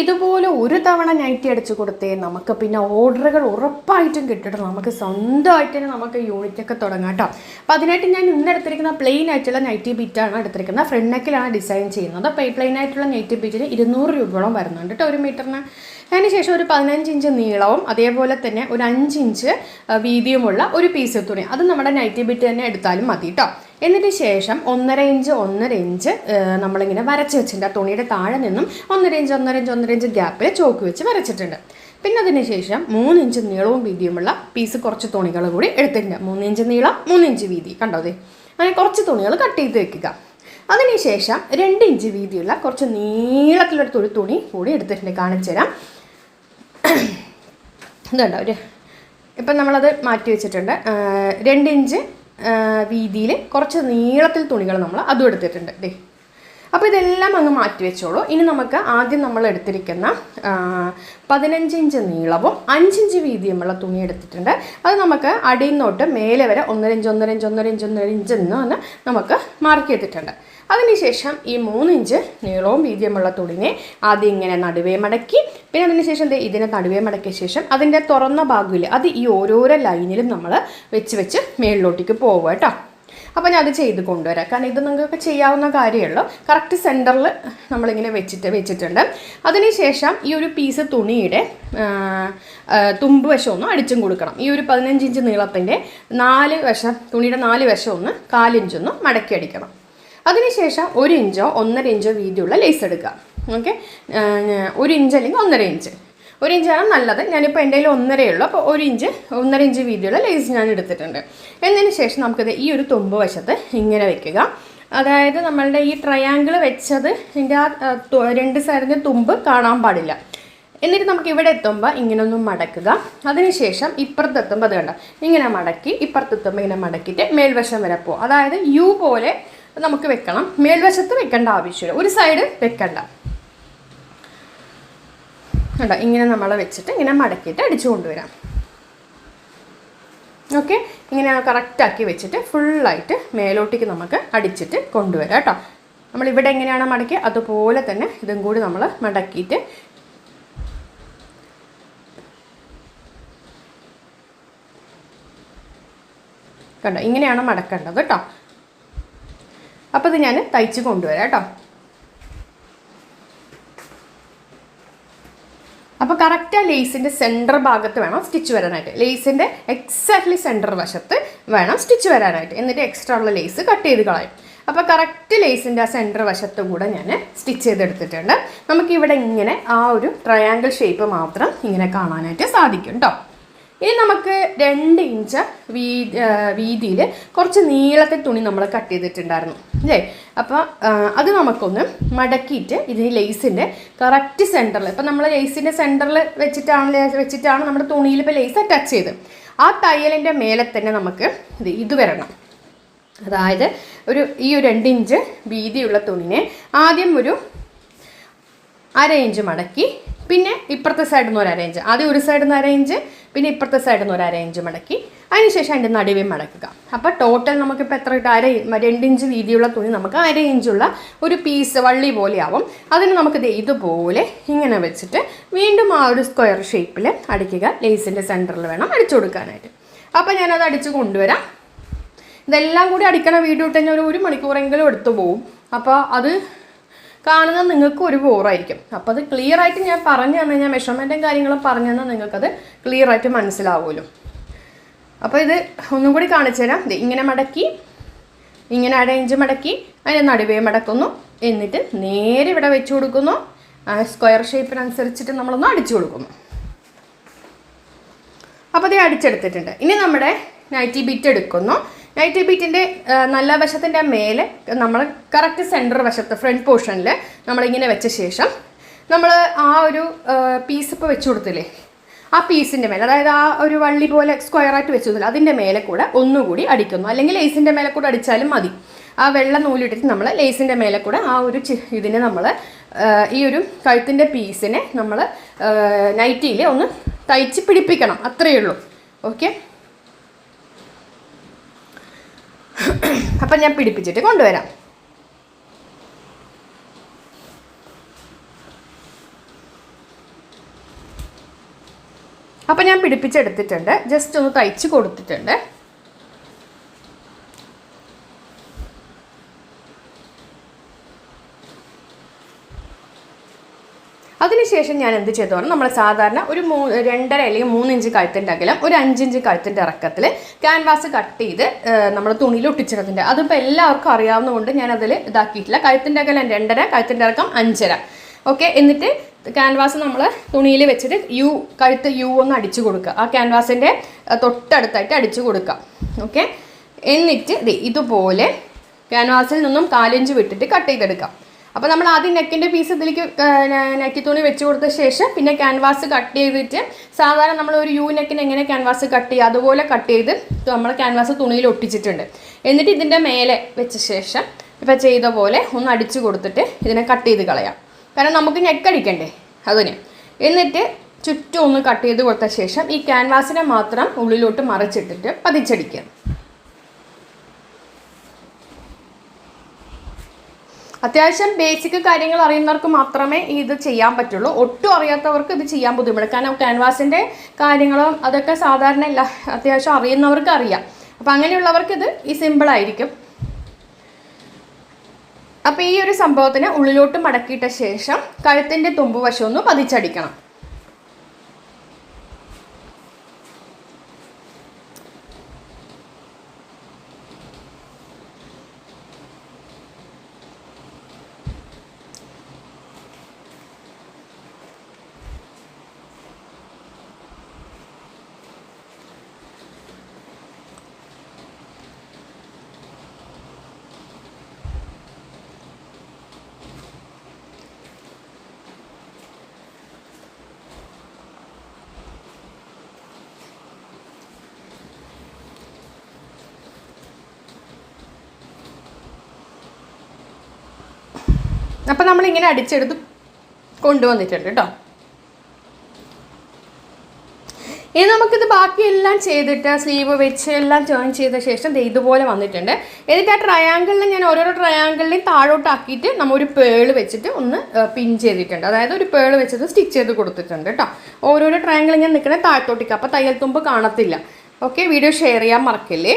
ഇതുപോലെ ഒരു തവണ നൈറ്റി അടിച്ചു കൊടുത്തേ നമുക്ക് പിന്നെ ഓർഡറുകൾ ഉറപ്പായിട്ടും കിട്ടിയിട്ട് നമുക്ക് സ്വന്തമായിട്ട് തന്നെ നമുക്ക് യൂണിറ്റ് ഒക്കെ തുടങ്ങാം കേട്ടോ അപ്പോൾ അതിനായിട്ട് ഞാൻ ഇന്ന് എടുത്തിരിക്കുന്ന പ്ലെയിൻ ആയിട്ടുള്ള നൈറ്റി ബിറ്റാണ് എടുത്തിരിക്കുന്നത്. ഫ്രണ്ട് നെക്കിലാണ് ഡിസൈൻ ചെയ്യുന്നത്. അപ്പോൾ ഈ പ്ലെയിൻ ആയിട്ടുള്ള നൈറ്റി ബിറ്റിന് ഇരുന്നൂറ് രൂപയോളം വരുന്നുണ്ട് കേട്ടോ ഒരു മീറ്ററിന് അതിനുശേഷം ഒരു പതിനഞ്ച് ഇഞ്ച് നീളവും അതേപോലെ തന്നെ ഒരു അഞ്ച് ഇഞ്ച് വീതിയുമുള്ള ഒരു പീസ് തുണി. അത് നമ്മുടെ നൈറ്റി ബിറ്റ് തന്നെ എടുത്താലും മതി കേട്ടോ എന്നിട്ട് ശേഷം ഒന്നര ഇഞ്ച് ഒന്നര ഇഞ്ച് നമ്മളിങ്ങനെ വരച്ച് വെച്ചിട്ടുണ്ട്. ആ തുണിയുടെ താഴെ നിന്നും ഒന്നര ഇഞ്ച് ഒന്നര ഇഞ്ച് ഒന്നര ഇഞ്ച് ഗ്യാപ്പിൽ ചോക്ക് വെച്ച് വരച്ചിട്ടുണ്ട്. പിന്നെ അതിന് ശേഷം മൂന്ന് ഇഞ്ച് നീളവും വീതിയുമുള്ള പീസ് കുറച്ച് തുണികൾ കൂടി എടുത്തിട്ടുണ്ട്. മൂന്ന് ഇഞ്ച് നീളം മൂന്ന് ഇഞ്ച് വീതി. കണ്ടോ ദേ അങ്ങനെ കുറച്ച് തുണികൾ കട്ട് ചെയ്ത് വെക്കുക. അതിനുശേഷം രണ്ട് ഇഞ്ച് വീതിയുള്ള കുറച്ച് നീളത്തിലൊരു ഒരു തുണി കൂടി എടുത്തിട്ടുണ്ട്. കാണിച്ചു തരാം. ഇതുണ്ടോ? ഒരു ഇപ്പം നമ്മളത് മാറ്റി വെച്ചിട്ടുണ്ട്. രണ്ടിഞ്ച് വീതിയിൽ കുറച്ച് നീളത്തിൽ തുണികൾ നമ്മൾ അതും എടുത്തിട്ടുണ്ട്. ദേ. അപ്പോൾ ഇതെല്ലാം അങ്ങ് മാറ്റി വെച്ചോളൂ. ഇനി നമുക്ക് ആദ്യം നമ്മൾ എടുത്തിരിക്കുന്ന പതിനഞ്ച് ഇഞ്ച് നീളവും അഞ്ചിഞ്ച് വീതിയുമുള്ള തുണി എടുത്തിട്ടുണ്ട്. അത് നമുക്ക് അടിയിൽ നിന്നോട്ട് മേലെ വരെ ഒന്നര ഇഞ്ച് ഒന്നര ഇഞ്ച് ഒന്നര ഇഞ്ച് ഒന്നര ഇഞ്ച് എന്ന് പറഞ്ഞ് നമുക്ക് മാർക്ക് ചെയ്തിട്ടുണ്ട്. അതിനുശേഷം ഈ മൂന്നിഞ്ച് നീളവും വീതിയുമുള്ള തുണിനെ ആദ്യം ഇങ്ങനെ നടുവേ മടക്കി പിന്നെ അതിനുശേഷം ദേ ഇതിനെ നടുവേ മടക്കിയ ശേഷം അതിന്റെ തുറന്ന ഭാഗമില്ല അത് ഈ ഓരോരോ ലൈനിലും നമ്മൾ വെച്ച് വെച്ച് മേളിലോട്ടേക്ക് പോവുക കേട്ടോ. അപ്പോൾ ഞാൻ അത് ചെയ്ത് കൊണ്ടുവരാം. കാരണം ഇത് നിങ്ങൾക്ക് ചെയ്യാവുന്ന കാര്യമുള്ളൂ കറക്റ്റ് സെന്ററിൽ നമ്മളിങ്ങനെ വെച്ചിട്ട് വെച്ചിട്ടുണ്ട്. അതിനുശേഷം ഈ ഒരു പീസ് തുണിയുടെ തുമ്പ് വശം ഒന്ന് അടിച്ചും കൊടുക്കണം. ഈ ഒരു പതിനഞ്ച് ഇഞ്ച് നീളത്തിന്റെ നാല് വശം തുണിയുടെ നാല് വശം ഒന്ന് കാലിഞ്ചൊന്ന് മടക്കി അടിക്കണം. അതിനുശേഷം ഒരു ഇഞ്ചോ ഒന്നര ഇഞ്ചോ വീതിയുള്ള ലേസ് എടുക്കുക. ഓക്കെ ഒരു ഇഞ്ച് അല്ലെങ്കിൽ ഒന്നര ഇഞ്ച്. ഒരു ഇഞ്ചാണ് നല്ലത്. ഞാനിപ്പോൾ എന്റെ കയ്യിൽ ഒന്നരയേ ഉള്ളൂ. അപ്പോൾ ഒരു ഇഞ്ച് ഒന്നര ഇഞ്ച് വീതിയുള്ള ലേസ് ഞാൻ എടുത്തിട്ടുണ്ട്. എന്നതിന് ശേഷം നമുക്കിത് ഈ ഒരു തുമ്പ് വശത്ത് ഇങ്ങനെ വെക്കുക. അതായത് നമ്മളുടെ ഈ ട്രയാങ്കിൾ വെച്ചത് ഇതിന്റെ ആ, രണ്ട് സൈഡിന്റെ തുമ്പ് കാണാൻ പാടില്ല. എന്നിട്ട് നമുക്ക് ഇവിടെ എത്തുമ്പോൾ ഇങ്ങനെ ഒന്ന് മടക്കുക. അതിനുശേഷം ഇപ്പുറത്തെത്തുമ്പോൾ അത് കണ്ട? ഇങ്ങനെ മടക്കി ഇപ്പുറത്തെത്തുമ്പോൾ ഇങ്ങനെ മടക്കിയിട്ട് മേൽവശം വരെ പോകും അതായത് യു പോലെ നമുക്ക് വെക്കണം. മേൽവശത്ത് വെക്കേണ്ട ആവശ്യമില്ല. ഒരു സൈഡ് വെക്കണ്ട. കണ്ടോ? ഇങ്ങനെ നമ്മൾ വെച്ചിട്ട് ഇങ്ങനെ മടക്കിയിട്ട് അടിച്ചു കൊണ്ടുവരാം. ഓക്കെ ഇങ്ങനെ കറക്റ്റാക്കി വെച്ചിട്ട് ഫുള്ളായിട്ട് മേലോട്ടേക്ക് നമുക്ക് അടിച്ചിട്ട് കൊണ്ടുവരാം കേട്ടോ. നമ്മൾ ഇവിടെ എങ്ങനെയാണ് മടക്കി അതുപോലെ തന്നെ ഇതും കൂടി നമ്മൾ മടക്കിയിട്ട് കണ്ടോ? ഇങ്ങനെയാണ് മടക്കേണ്ടത് കേട്ടോ. അപ്പോൾ ഇത് ഞാൻ തയ്ച്ച് കൊണ്ടുവരാം കേട്ടോ. അപ്പോൾ കറക്റ്റ് ആ ലേസിന്റെ സെന്റർ ഭാഗത്ത് വേണം സ്റ്റിച്ച് വരാനായിട്ട്. ലേസിന്റെ എക്സാക്ട്ലി സെന്റർ വശത്ത് വേണം സ്റ്റിച്ച് വരാനായിട്ട്. എന്നിട്ട് എക്സ്ട്രാ ഉള്ള ലേസ് കട്ട് ചെയ്ത് കളയും. അപ്പോൾ കറക്റ്റ് ലേസിന്റെ ആ സെന്റർ വശത്തും കൂടെ ഞാൻ സ്റ്റിച്ച് ചെയ്തെടുത്തിട്ടുണ്ട്. നമുക്കിവിടെ ഇങ്ങനെ ആ ഒരു ട്രയാങ്കിൾ ഷേപ്പ് മാത്രം ഇങ്ങനെ കാണാനായിട്ട് സാധിക്കും കേട്ടോ ഇനി നമുക്ക് രണ്ട് ഇഞ്ച് വീ വീതിയിൽ കുറച്ച് നീളത്തെ തുണി നമ്മൾ കട്ട് ചെയ്തിട്ടുണ്ടായിരുന്നു. അല്ലേ? അപ്പോൾ അത് നമുക്കൊന്ന് മടക്കിയിട്ട് ഇതിന് ലേസിന്റെ കറക്റ്റ് സെന്ററിൽ ഇപ്പം നമ്മൾ ലേസിന്റെ സെന്ററിൽ വെച്ചിട്ടാണ് വെച്ചിട്ടാണ് നമ്മുടെ തുണിയിൽ ഇപ്പോൾ ലേസ് അറ്റാച്ച് ചെയ്ത് ആ തയ്യലിന്റെ മേലെ തന്നെ നമുക്ക് ഇത് ഇത് വരണം. അതായത് ഒരു ഈ ഒരു രണ്ട് ഇഞ്ച് വീതിയുള്ള തുണിനെ ആദ്യം ഒരു അര ഇഞ്ച് മടക്കി പിന്നെ ഇപ്പുറത്തെ സൈഡിൽ നിന്ന് ഒരു അര ഇഞ്ച് ആദ്യം ഒരു സൈഡിൽ നിന്ന് അര ഇഞ്ച് പിന്നെ ഇപ്പുറത്തെ സൈഡിൽ നിന്ന് ഒരു അര ഇഞ്ച് മടക്കി. അതിനുശേഷം അതിന്റെ നടുവേ മടക്കുക. അപ്പോൾ ടോട്ടൽ നമുക്കിപ്പോൾ എത്ര കിട്ടും? അര രണ്ടിഞ്ച് വീതിയുള്ള തുണി നമുക്ക് അര ഇഞ്ചുള്ള ഒരു പീസ് വള്ളി പോലെയാവും അതിന് നമുക്ക് ഇതുപോലെ ഇങ്ങനെ വെച്ചിട്ട് വീണ്ടും ആ ഒരു സ്ക്വയർ ഷേപ്പിൽ അടിക്കുക. ലേസിന്റെ സെന്ററിൽ വേണം അടിച്ചു കൊടുക്കാനായിട്ട്. അപ്പോൾ ഞാനത് അടിച്ച് കൊണ്ടുവരാം. ഇതെല്ലാം കൂടി അടിക്കണ വീഡിയോ ഇട്ട് കഴിഞ്ഞാൽ ഒരു മണിക്കൂറെങ്കിലും എടുത്തു പോകും അപ്പോൾ അത് കാണുന്നത് നിങ്ങൾക്ക് ഒരു ബോറായിരിക്കും അപ്പോൾ അത് ക്ലിയർ ആയിട്ട് ഞാൻ പറഞ്ഞു തന്നു ഞാൻ മെഷർമെന്റും കാര്യങ്ങളും പറഞ്ഞു തന്നാൽ നിങ്ങൾക്കത് ക്ലിയർ ആയിട്ട് മനസ്സിലാവുമല്ലോ. അപ്പോൾ ഇത് ഒന്നും കൂടി കാണിച്ചു തരാം. ഇങ്ങനെ മടക്കി ഇങ്ങനെ അരയിഞ്ച് മടക്കി അതിന്റെ നടുവേ മടക്കുന്നു. എന്നിട്ട് നേരെ ഇവിടെ വെച്ച് കൊടുക്കുന്നു. സ്ക്വയർ ഷേപ്പിനനുസരിച്ചിട്ട് നമ്മളൊന്ന് അടിച്ചു കൊടുക്കുന്നു. അപ്പോൾ ഇത് അടിച്ചെടുത്തിട്ടുണ്ട്. ഇനി നമ്മുടെ നൈറ്റി ബിറ്റ് എടുക്കുന്നു. നൈറ്റി ബീറ്റിന്റെ നല്ല വശത്തിന്റെ മേലെ നമ്മൾ കറക്റ്റ് സെന്റർ വശത്ത് ഫ്രണ്ട് പോർഷനിൽ നമ്മളിങ്ങനെ വെച്ച ശേഷം നമ്മൾ ആ ഒരു പീസ് ഇപ്പോൾ വെച്ച് കൊടുത്തില്ലേ? ആ പീസിന്റെ മേലെ അതായത് ആ ഒരു വള്ളി പോലെ സ്ക്വയറായിട്ട് വെച്ച് കൊടുത്തില്ല? അതിന്റെ മേലെ കൂടെ ഒന്നുകൂടി അടിക്കുന്നു. അല്ലെങ്കിൽ ലേസിന്റെ മേലെ കൂടെ അടിച്ചാലും മതി. ആ വെള്ള നൂലിട്ടിട്ട് നമ്മൾ ലേസിന്റെ മേലെ കൂടെ ആ ഒരു ഇതിനെ നമ്മൾ ഈ ഒരു കഴുത്തിന്റെ പീസിനെ നമ്മൾ നൈറ്റിയിൽ ഒന്ന് തയ്ച്ച് പിടിപ്പിക്കണം. അത്രയേ ഉള്ളൂ. ഓക്കെ അപ്പം ഞാൻ പിടിപ്പിച്ചിട്ട് കൊണ്ടുവരാം. അപ്പം ഞാൻ പിടിപ്പിച്ചെടുത്തിട്ടുണ്ട്. ജസ്റ്റ് ഒന്ന് തയ്ച്ച് കൊടുത്തിട്ടുണ്ട്. അതിനുശേഷം ഞാൻ എന്ത് ചെയ്തു പറഞ്ഞാൽ നമ്മൾ സാധാരണ ഒരു മൂ രണ്ടര അല്ലെങ്കിൽ മൂന്നിഞ്ച് കഴുത്തിന്റെ അകലം ഒരു അഞ്ചിഞ്ച് കഴുത്തിന്റെ ഇറക്കത്തിൽ ക്യാൻവാസ് കട്ട് ചെയ്ത് നമ്മൾ തുണിയിൽ ഒട്ടിച്ചിടുന്നുണ്ട്. അതിപ്പോൾ എല്ലാവർക്കും അറിയാവുന്നതുകൊണ്ട് ഞാൻ അതിൽ ഇതാക്കിയിട്ടില്ല. കഴുത്തിന്റെ അകലം രണ്ടര കഴുത്തിന്റെ ഇറക്കം അഞ്ചര. ഓക്കെ? എന്നിട്ട് ക്യാൻവാസ് നമ്മൾ തുണിയിൽ വെച്ചിട്ട് യു കഴുത്ത് യു ഒന്ന് അടിച്ചു കൊടുക്കുക. ആ ക്യാൻവാസിന്റെ തൊട്ടടുത്തായിട്ട് അടിച്ചു കൊടുക്കുക. ഓക്കെ? എന്നിട്ട് ഇതുപോലെ ക്യാൻവാസിൽ നിന്നും കാലിഞ്ച് വിട്ടിട്ട് കട്ട് ചെയ്തെടുക്കാം. അപ്പോൾ നമ്മൾ ആദ്യം നെക്കിന്റെ പീസ് ഇതിലേക്ക് നെക്കി തുണി വെച്ച് കൊടുത്ത ശേഷം പിന്നെ ക്യാൻവാസ് കട്ട് ചെയ്തിട്ട് സാധാരണ നമ്മൾ ഒരു യു നെക്കിന് എങ്ങനെ ക്യാൻവാസ് കട്ട് ചെയ്യുക അതുപോലെ കട്ട് ചെയ്ത് നമ്മൾ ക്യാൻവാസ് തുണിയിൽ ഒട്ടിച്ചിട്ടുണ്ട്. എന്നിട്ട് ഇതിന്റെ മേലെ വെച്ച ശേഷം ഇപ്പം ചെയ്ത പോലെ ഒന്ന് അടിച്ചു കൊടുത്തിട്ട് ഇതിനെ കട്ട് ചെയ്ത് കളയാം. കാരണം നമുക്ക് നെക്കടിക്കണ്ടേ അതിന്. എന്നിട്ട് ചുറ്റും ഒന്ന് കട്ട് ചെയ്ത് കൊടുത്ത ശേഷം ഈ ക്യാൻവാസിനെ മാത്രം ഉള്ളിലോട്ട് മറിച്ചിട്ടിട്ട് പതിച്ചടിക്കുക. അത്യാവശ്യം ബേസിക് കാര്യങ്ങൾ അറിയുന്നവർക്ക് മാത്രമേ ഇത് ചെയ്യാൻ പറ്റുള്ളൂ. ഒട്ടും അറിയാത്തവർക്ക് ഇത് ചെയ്യാൻ ബുദ്ധിമുട്ട്. കാരണം ക്യാൻവാസിന്റെ കാര്യങ്ങളും അതൊക്കെ സാധാരണ ഇല്ല അത്യാവശ്യം അറിയുന്നവർക്ക് അറിയാം. അപ്പം അങ്ങനെയുള്ളവർക്ക് ഇത് ഈ സിമ്പിളായിരിക്കും അപ്പോൾ ഈ ഒരു സംഭവത്തിന് ഉള്ളിലോട്ട് മടക്കിയിട്ട ശേഷം കഴുത്തിന്റെ തുമ്പ് വശമൊന്ന് പതിച്ചടിക്കണം. അപ്പം നമ്മളിങ്ങനെ അടിച്ചെടുത്ത് കൊണ്ടുവന്നിട്ടുണ്ട് കേട്ടോ. ഇനി നമുക്കിത് ബാക്കിയെല്ലാം ചെയ്തിട്ട് സ്ലീവ് വെച്ച് എല്ലാം ജോയിൻ ചെയ്ത ശേഷം ഇതുപോലെ വന്നിട്ടുണ്ട്. എന്നിട്ട് ആ ട്രയാങ്കിളിൽ ഞാൻ ഓരോരോ ട്രയാങ്കിളിനെയും താഴോട്ടാക്കിയിട്ട് നമ്മൾ ഒരു പേൾ വെച്ചിട്ട് ഒന്ന് പിൻ ചെയ്തിട്ടുണ്ട്. അതായത് ഒരു പേൾ വെച്ചിട്ട് സ്റ്റിച്ച് ചെയ്ത് കൊടുത്തിട്ടുണ്ട് കേട്ടോ. ഓരോരോ ട്രയാങ്കിൾ ഞാൻ നിൽക്കണേ താഴത്തോട്ടിക്ക്. അപ്പോൾ തയ്യൽ തുമ്പ് കാണത്തില്ല. ഓക്കെ വീഡിയോ ഷെയർ ചെയ്യാൻ മറക്കില്ലേ?